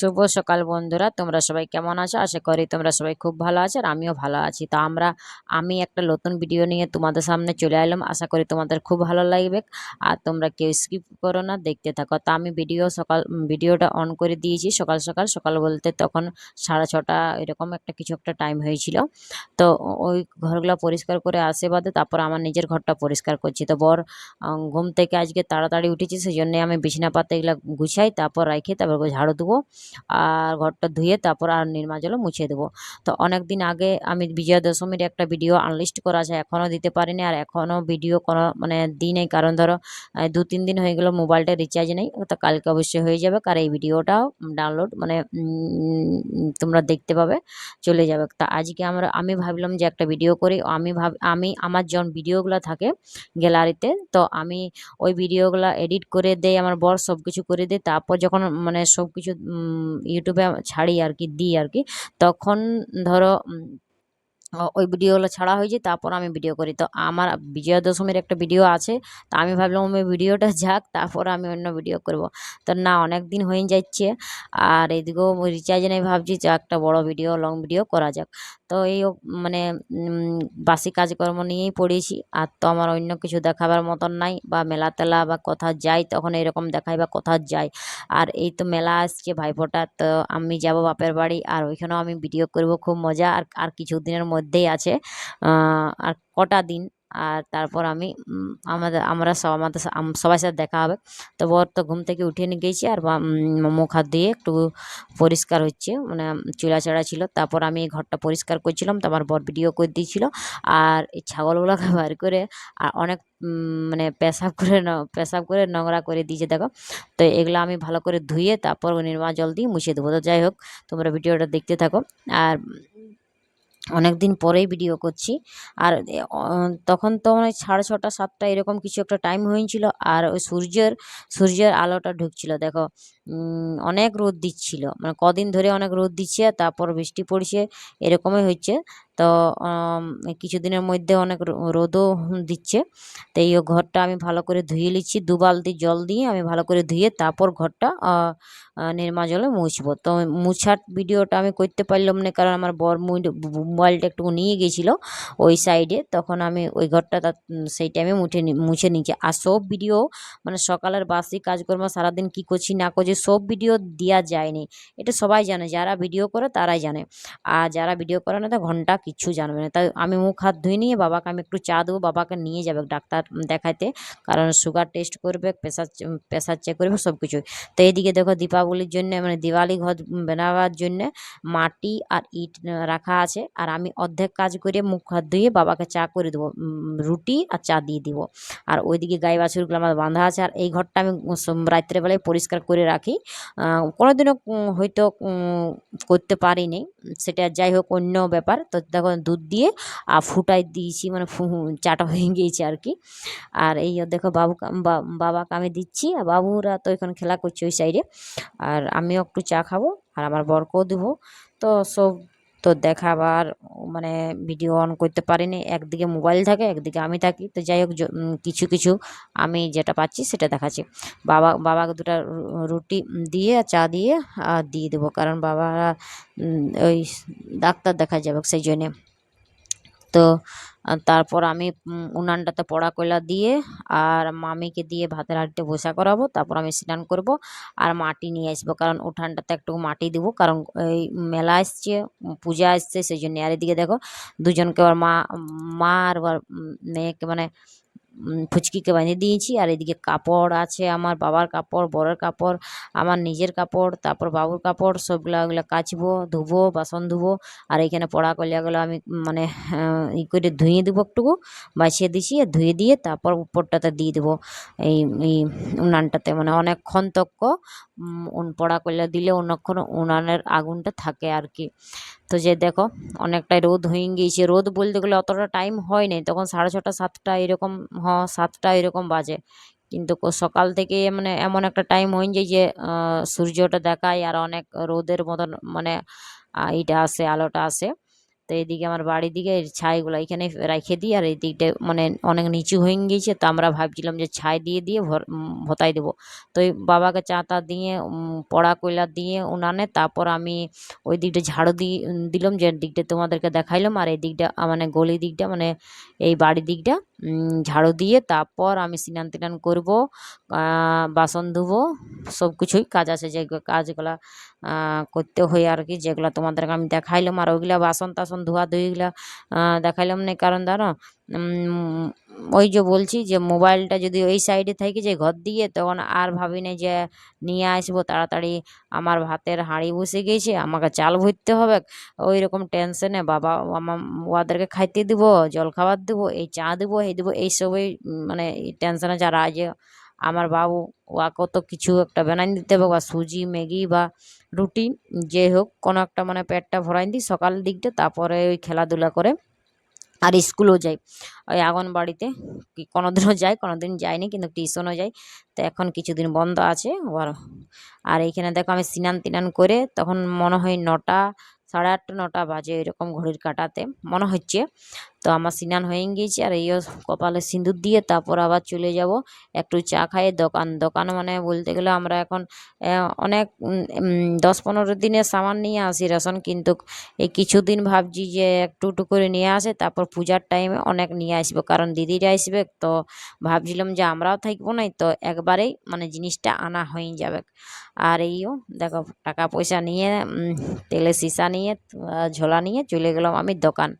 শুভ সকাল বন্ধুরা। তোমরা সবাই কেমন আছো? আশা করি তোমরা সবাই খুব ভালো আছো আর আমিও ভালো আছি। তো আমরা, আমি একটা নতুন ভিডিও নিয়ে তোমাদের সামনে চলে এলাম। আশা করি তোমাদের খুব ভালো লাগবে আর তোমরা কেউ স্কিপ করো না, দেখতে থাকো। তো আমি ভিডিও সকাল ভিডিওটা অন করে দিয়েছি সকাল সকাল। সকাল বলতে তখন সাড়ে ছটা এরকম একটা কিছু একটা টাইম হয়েছিল। তো ওই ঘরগুলো পরিষ্কার করে আসে বাদে তারপর আমার নিজের ঘরটা পরিষ্কার করছি। তো বর ঘুম থেকে আজকে তাড়াতাড়ি উঠেছি সেই জন্যে আমি বিছানা পাতা এগুলো গুছাই তারপর রাখি, তারপর ঝাড়ু দেবো। আর ঘরটা ধুয়ে তারপর আর নির্মা জলে মুছে দেবো। তো অনেক দিন আগে আমি বিজয়া দশমীর একটা ভিডিও আনলিস্ট করা আছে, এখনও দিতে পারিনি আর এখনও ভিডিও কোনো মানে দিই নেই। কারণ ধরো দু তিন দিন হয়ে গেল মোবাইলটা রিচার্জ নেই, তো কালকে অবশ্যই হয়ে যাবে। আর এই ভিডিওটাও ডাউনলোড মানে তোমরা দেখতে পাবে, চলে যাবে। তা আজকে আমরা, আমি ভাবলাম যে একটা ভিডিও করি। আমি ভাব, আমি, আমার যখন ভিডিওগুলো থাকে গ্যালারিতে, তো আমি ওই ভিডিওগুলো এডিট করে দেই, আমার বর সব কিছু করে দেয়। তারপর যখন মানে সব কিছু ইউটিউবে ছাড়ি আর কি দিই আর কি। তখন ধরো ওই ভিডিওগুলো ছাড়া হয়ে যায় তারপর আমি ভিডিও করি। তো আমার বিজয়া দশমীর একটা ভিডিও আছে, তা আমি ভাবলাম ওই ভিডিওটা যাক, তারপর আমি অন্য ভিডিও করব। তো না অনেক দিন হয়ে যাচ্ছে, আর এদিকেও রিচার্জ নেই, ভাবছি যে একটা বড় ভিডিও লং ভিডিও করা যাক। তো এই মানে বাসি কাজকর্ম নিয়েই পড়েছি, আর তো আমার অন্য কিছু দেখাবার মতন নাই, বা মেলা তেলা বা কোথাও যাই, তখন এরকম দেখাই বা কোথাও যাই। আর এই তো মেলা আসছে ভাইফোঁটা তো আমি যাব বাপের বাড়ি, আর ওইখানেও আমি ভিডিও করব, খুব মজা, আর আর কিছু দিনের মধ্যেই আছে। আর কটা দিন, আর তারপর আমি আমাদের আমরা সব, আমাদের সা- আম- সবার সাথে দেখা হবে। তো বর তো ঘুম থেকে উঠে নিয়ে গেছি, আর মুখ হাত দিয়ে একটু পরিষ্কার হচ্ছে মানে চুলাচাড়া ছিল। তারপর আমি ঘরটা পরিষ্কার করছিলাম তো আমার বর ভিডিও করে দিয়েছিল। আর এই ছাগলগুলোকে বার করে, আর অনেক মানে পেশাব করে পেশাব করে নোংরা করে দিয়েছে, দেখো। তো এগুলো আমি ভালো করে ধুয়ে তারপর নির্মা জল দিয়ে মুছে দেবো। তো যাই হোক, তোমরা ভিডিওটা দেখতে থাকো। আর অনেক দিন পরেই ভিডিও করছি। আর তখন তো মানে সাড়ে ছটা, সাতটা এরকম কিছু একটা টাইম হয়েছিল, আর ওই সূর্যের সূর্যের আলোটা ঢুকছিল, দেখো। অনেক রোদ দিচ্ছিল। মানে কদিন ধরে অনেক রোদ দিচ্ছে তারপর বৃষ্টি পড়ছে, এরকমই হচ্ছে। তো কিছুদিনের মধ্যে অনেক রোদও দিচ্ছে। তো এই ঘরটা আমি ভালো করে ধুয়ে নিচ্ছি। দু বালতি জল দিয়ে আমি ভালো করে ধুয়ে তারপর ঘরটা নির্মা জলে মুছবো। তো মুছার ভিডিওটা আমি করতে পারলাম না কারণ আমার বর মোবাইলটা একটু নিয়ে গেছিল ওই সাইডে। তখন আমি ওই ঘরটা সেই টাইমে মুছে মুছে নিয়েছি। আর সব ভিডিও মানে সকালের বাসি কাজকর্ম সারাদিন কি করছি না করছি সব ভিডিও দেওয়া যায়নি। এটা সবাই জানে, যারা ভিডিও করে তারাই জানে। আর যারা ভিডিও করে না, তা ঘণ্টা কিছু জানবে না। তাই আমি মুখ হাত ধুয়ে নিয়ে বাবাকে আমি একটু চা দেবো, বাবাকে নিয়ে যাবে ডাক্তার দেখাইতে। কারণ সুগার টেস্ট করবে প্রেশার প্রেশার চেক করবে, সব কিছুই। তো এইদিকে দেখো দীপাবলির জন্য মানে দিওয়ালি ঘর বানাবার জন্য মাটি আর ইট রাখা আছে। আর আমি অর্ধেক কাজ করে মুখ হাত ধুয়ে বাবাকে চা করে দেবো রুটি আর চা দিয়ে দিব। আর ওইদিকে গাই বাছুরগুলো আমার বাঁধা আছে। আর এই ঘরটা আমি রাত্রেবেলায় পরিষ্কার করে রাখি। আহ, কোনোদিনও হয়তো করতে পারিনি। সেটা যাই হোক অন্য ব্যাপার। তো দেখো দুধ দিয়ে আর ফুটাই দিয়েছি মানে চাটা হয়ে গিয়েছে আর কি। আর এই দেখো বাবু বাবাকে আমি দিচ্ছি। আর বাবুরা তো এখন খেলা করছে ওই সাইডে আর আমিও একটু চা খাব। আর আমার বরকেও দেবো। তো সব তো দেখাবার মানে ভিডিও অন করতে পারিনি। একদিকে মোবাইল থাকে, একদিকে আমি থাকি। তো যাই হোক কিছু কিছু আমি যেটা পাচ্ছি সেটা দেখাচ্ছি। বাবা, বাবাকে দুটো রুটি দিয়ে, চা দিয়ে, আর দিয়ে দেবো। কারণ বাবা ওই ডাক্তার দেখা যাবে, সেই জন্যে। তো তারপর আমি উনানটাতে পড়া কয়লা দিয়ে আর মামিকে দিয়ে ভাতের হাঁড়িতে বসা করাবো, তারপর আমি স্নান করব আর মাটি নিয়ে আসব। কারণ উঠানটাতে একটু মাটি দেবো, কারণ এই মেলা আসছে, পূজা আসছে, সেই জন্য আর এদিকে দেখো দুজনকে আবার মা মা আর মেয়েকে মানে ফুচকিকে বানিয়ে দিয়েছি। আর এদিকে কাপড় আছে আমার বাবার কাপড়, বরের কাপড়, আমার নিজের কাপড়, তারপর বাবুর কাপড়, সবগুলো ওগুলো কাচবো, ধুবো, বাসন ধুবো। আর এখানে পড়া কলিয়াগুলো আমি মানে ই করে ধুয়ে দেবো একটুকু বাছিয়ে দিছি, আর ধুয়ে দিয়ে তারপর উপরটাতে দিয়ে দেবো। এই এই উনানটাতে মানে অনেকক্ষণ তক্ক উন- পড়া কলিয়া দিলে অনেকক্ষণ উনানের আগুনটা থাকে আর কি। তো যে দেখো, অনেকটাই রোদ হয়ে গিয়েছে। রোদ বলতে গেলে অতটা টাইম হয় নাই তখন সাড়ে ছটা, সাতটা এরকম হ সাতটা এরকম বাজে। কিন্তু সকাল থেকে মানে এমন একটা টাইম হয়ে যায় যে সূর্যটা দেখায় আর অনেক রোদের মতন মানে এটা আসে, আলোটা আসে। তো এইদিকে আমার বাড়ির দিকে ছাইগুলো এখানে রেখে দিই আর এই দিকটা মানে অনেক নিচু হয়ে গিয়েছে, তো আমরা ভাবছিলাম যে ছাই দিয়ে দিয়ে ভতাই দেবো। তো বাবাকে চা টা দিয়ে পড়া কয়লা দিয়ে উনানে, তারপর আমি ওই দিকটা ঝাড়ু দিয়ে দিলাম যে দিকটা তোমাদেরকে দেখাইলাম। আর এই দিকটা মানে গলি দিকটা মানে এই বাড়ির দিকটা ঝাড়ু দিয়ে তারপর আমি স্নান টান করব বাসন ধুবো সব কিছুই কাজ আছে যে কাজগুলা করতে হয় আর কি। যেগুলো তোমাদেরকে আমি দেখাইলাম আর ওইগুলা বাসন টাসন ধোয়া ধুইগুলা দেখাইলাম না। কারণ উম, ওই যে বলছি যে মোবাইলটা যদি ওই সাইডে থাকে যে ঘর দিয়ে তখন আর ভাবি না যে নিয়ে আসব। তাড়াতাড়ি আমার ভাতের হাঁড়ি বসে গেছে আমাকে চাল ভরতে হবে। ওই রকম টেনশনে বাবা আমার ওদেরকে খাইতে দিব জল খাবার দেবো এই চা দেবো এই দেবো এইসবই মানে টেনশনে যারা যে আমার বাবু ওয়াকেও তো কিছু একটা বানাই দিতে হবে বা সুজি, ম্যাগি, বা রুটি, যে হোক, কোনো একটা মানে পেটটা ভরাই দিই সকাল দিকটা তারপরে ওই খেলাধুলা করে আর স্কুলও যাই। ওই আঙ্গনবাড়িতে কোনোদিনও যাই, কোনোদিন যাইনি, কিন্তু টিউশনও যাই। তো এখন কিছুদিন বন্ধ আছে, আবার আর এইখানে দেখো আমি স্নান তিনান করে তখন মনে হয় নটা, সাড়ে আটটা, নটা বাজে, এরকম ঘড়ির কাটাতে, মনে হচ্ছে। তো আমার স্নান হয়ে গিয়েছে আর এইও কপালে সিঁদুর দিয়ে তারপর আবার চলে যাব একটু চা খাইয়ে দোকান দোকান মানে বলতে গেলে আমরা এখন অনেক দশ পনেরো দিনের সামান নিয়ে আসি রেশন কিন্তু এই কিছুদিন ভাবছি যে একটু একটু করে নিয়ে আসে, তারপর পূজার টাইমে অনেক নিয়ে আসব। কারণ দিদিরা আসবে তো ভাবছিলাম যে আমরাও থাকব না, তো একবারেই মানে জিনিসটা আনা হয়ে যাবে। আর এইও দেখো, টাকা পয়সা নিয়ে তেলের সীসা নিয়ে ঝোলা নিয়ে চলে গেলাম আমি দোকান।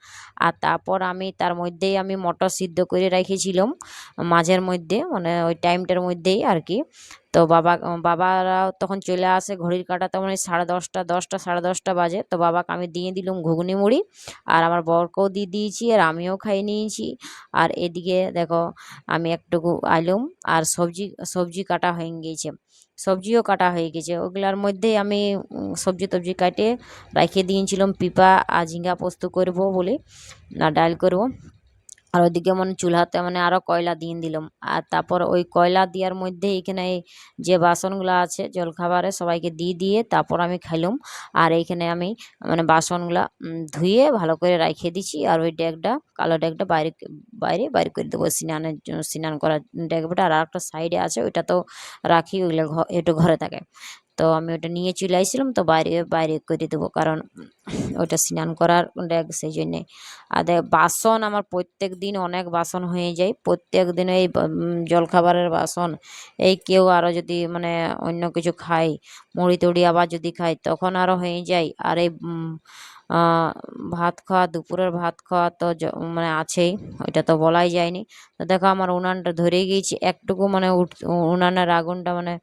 আর তারপর আমি তার মধ্যেই আমি মটর সিদ্ধ করে রেখেছিলাম, মাঝের মধ্যে মানে ওই টাইমটার মধ্যেই আর কি। তো বাবা বাবারাও তখন চলে আসে, ঘড়ির কাঁটাতে মানে সাড়ে দশটা দশটা, সাড়ে দশটা বাজে। তো বাবাকে আমি দিয়ে দিলাম ঘুগনি মুড়ি, আর আমার বরকেও দিয়ে দিয়েছি, আর আমিও খাই নিয়েছি। আর এদিকে দেখো, আমি একটুকু আলুম, আর সবজি সবজি কাটা হয়ে গিয়েছে। সবজিও কাটা হয়ে গেছে। ওগুলার মধ্যে আমি সবজি টবজি কাটে রেখে দিয়েছিলাম, পিপা আর ঝিঙ্গা পোস্ত করব বলে, না, ডাল করব। আর ওইদিকে মানে চুলাতে মানে আরও কয়লা দিয়ে দিলাম। আর তারপর ওই কয়লা দেওয়ার মধ্যে এইখানে এই যে বাসনগুলো আছে জলখাবারে সবাইকে দিয়ে দিয়ে তারপর আমি খাইলাম আর এইখানে আমি মানে বাসনগুলা ধুয়ে ভালো করে রেখে দিছি। আর ওই ডেকটা কালো ডেকটা বাইরে বাইরে বাইরে করে দেবো স্নানের স্নান করার ডেকটা আর একটা সাইডে আছে ওইটা তো রাখি, ওইগুলো একটু ঘরে থাকে। তো আমি ওটা নিয়ে চলে আসছিলাম, তো বাইরে বাইরে করে দেবো কারণ ওটা স্নান করার ডেক সেই জন্যে। আর বাসন আমার প্রত্যেক দিন অনেক বাসন হয়ে যায়। প্রত্যেক দিন এই জলখাবারের বাসন, এই কেউ আরও যদি মানে অন্য কিছু খায় মুড়ি টুড়ি আবার যদি খায়, তখন আরও হয়ে যায়। আর এই ভাত খাওয়া, দুপুরের ভাত খাওয়া তো মানে আছেই, ওইটা তো বলাই যায়নি। তো দেখো আমার উনানটা ধরে গিয়েছি, একটুকু মানে উঠ, উনানের আগুনটা মানে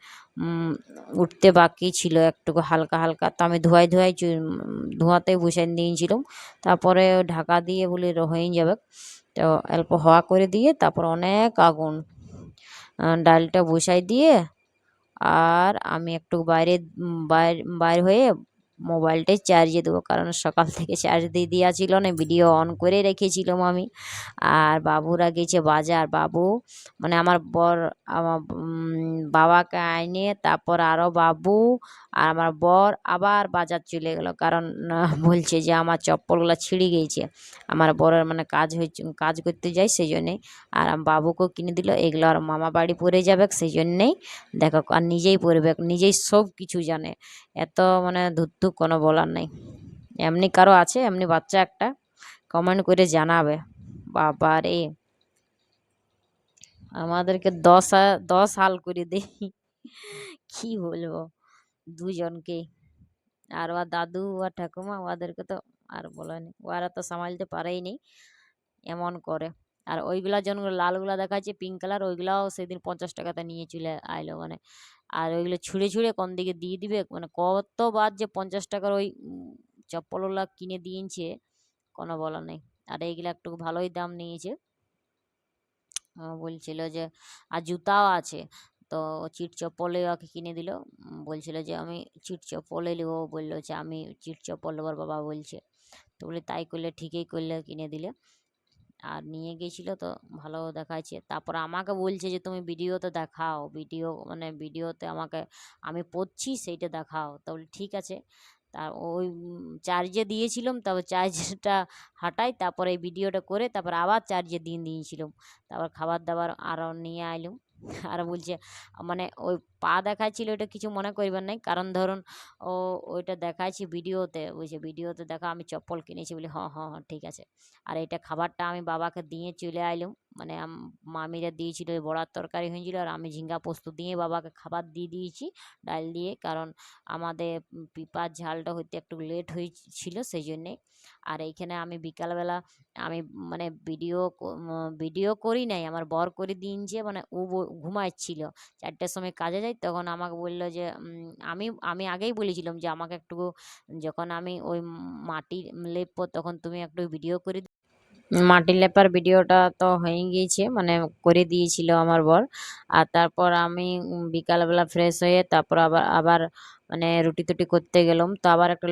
উঠতে বাকি ছিল একটুকু হালকা হালকা। তো আমি ধোয়াই ধোয়াই ধোঁয়াতে বসে দিয়েছিলাম। তারপরে ঢাকা দিয়ে বলে হয়ে যাবে। তো অল্প হাওয়া করে দিয়ে তারপর অনেক আগুন ডালটা বসাই দিয়ে আর আমি একটু বাইরে, বাইর বাইর হয়ে মোবাইলটাই চার্জে দেবো, কারণ সকাল থেকে চার্জ দিয়ে দেওয়া ছিল না ভিডিও অন করে রেখেছিলাম আমি। আর বাবুরা গেছে বাজার, বাবু মানে আমার বর, আমার বাবাকে আইনে, তারপর আরও বাবু আর আমার বর আবার বাজার চলে গেল। কারণ বলছে যে আমার চপ্পলগুলো ছিঁড়ে গিয়েছে আমার বরের মানে কাজ হয়েছে কাজ করতে যাই সেই জন্যে আর বাবুকেও কিনে দিল। এগুলো আর মামা বাড়ি পরে যাবে সেই জন্যেই দেখো, আর নিজেই পরবে নিজেই সব কিছু জানে। এত মানে ধুত্তু কোনো বলার নেই। এমনি কারও আছে, এমনি বাচ্চা একটা। কমেন্ট করে জানাবে। বাবা রে আমাদেরকে দশ দশ হাল করে দেই কি বলব? দুজনকে। আর ওর দাদু আর ঠাকুমা, ওদেরকে তো আর বলার নেই। ওরা তো সামালতে পারেই নি এমন করে। আর ওইগুলা যেগুলো লালগুলা দেখাচ্ছে, পিঙ্ক কালার, ওইগুলাও সেদিন পঞ্চাশ টাকাতে নিয়ে চলে আইলো মানে। আর ওইগুলো ছুঁড়ে ছুঁড়ে কোন দিকে দিয়ে দিবে? মানে কতবার যে পঞ্চাশ টাকার ওই চপ্পলগুলা কিনে দিয়েছে, কোনো বলা নেই। আর এইগুলা একটু ভালোই দাম নিয়েছে। বলছিল যে, আর জুতাও আছে। তো চিট চপ্পলে ওকে কিনে দিল। বলছিল যে, আমি চিট চপ্পলে নেব বলল যে, আমি চিট চপ্পল নেবার বাবা বলছে, তো বলে তাই করলে, ঠিকই করলে কিনে দিলে। আর নিয়ে গেছিল তো ভালো দেখাচ্ছে। তারপর আমাকে বলছে যে, তুমি ভিডিওতে দেখাও, ভিডিও মানে ভিডিওতে আমাকে, আমি পড়ছি, সেইটা দেখাও। তো বলি, ঠিক আছে। তা ওই চার্জে দিয়েছিলাম, তারপর চার্জটা হাঁটাই, তারপরে এই ভিডিওটা করে, তারপর আবার চার্জে দিন দিয়েছিলাম। তারপর খাবার দাবার আরও নিয়ে আইলাম। আর বলছে মানে ওই পা দেখাচ্ছিল ওটা কিছু মনে করবেন নাই। কারণ ধরুন, ও ওইটা দেখাচ্ছি ভিডিওতে বলছে ভিডিওতে দেখা আমি চপ্পল কিনেছি বলি হ্যাঁ হ্যাঁ হ্যাঁ ঠিক আছে। আর এটা খাবারটা আমি বাবাকে দিয়ে চলে আইলাম। মানে মামিরা দিয়েছিল বড়ার তরকারি হয়েছিল আর আমি ঝিঙ্গা পোস্ত দিয়ে বাবাকে খাবার দিয়ে দিয়েছি, ডাল দিয়ে। কারণ আমাদের পিপার ঝালটা হইতে একটু লেট হয়েছিল সেই জন্যে আর এইখানে আমি বিকালবেলা আমি মানে ভিডিও ভিডিও করি নাই, আমার বর করে দিন যে মানে ও ঘুমাচ্ছিল চারটের সময় কাজে যাই তখন আমাকে বলল যে আমি আমি আগেই বলেছিলাম যে আমাকে একটু যখন আমি ওই মাটি লেপবো তখন তুমি একটু ভিডিও করে মাটি লেপার ভিডিওটা তো হয়ে গিয়েছে মানে করে দিয়েছিল আমার বর। আর তারপর আমি বিকালবেলা ফ্রেশ হয়ে তারপর আবার আবার মানে রুটি টুটি করতে গেলাম। তো আবার একটা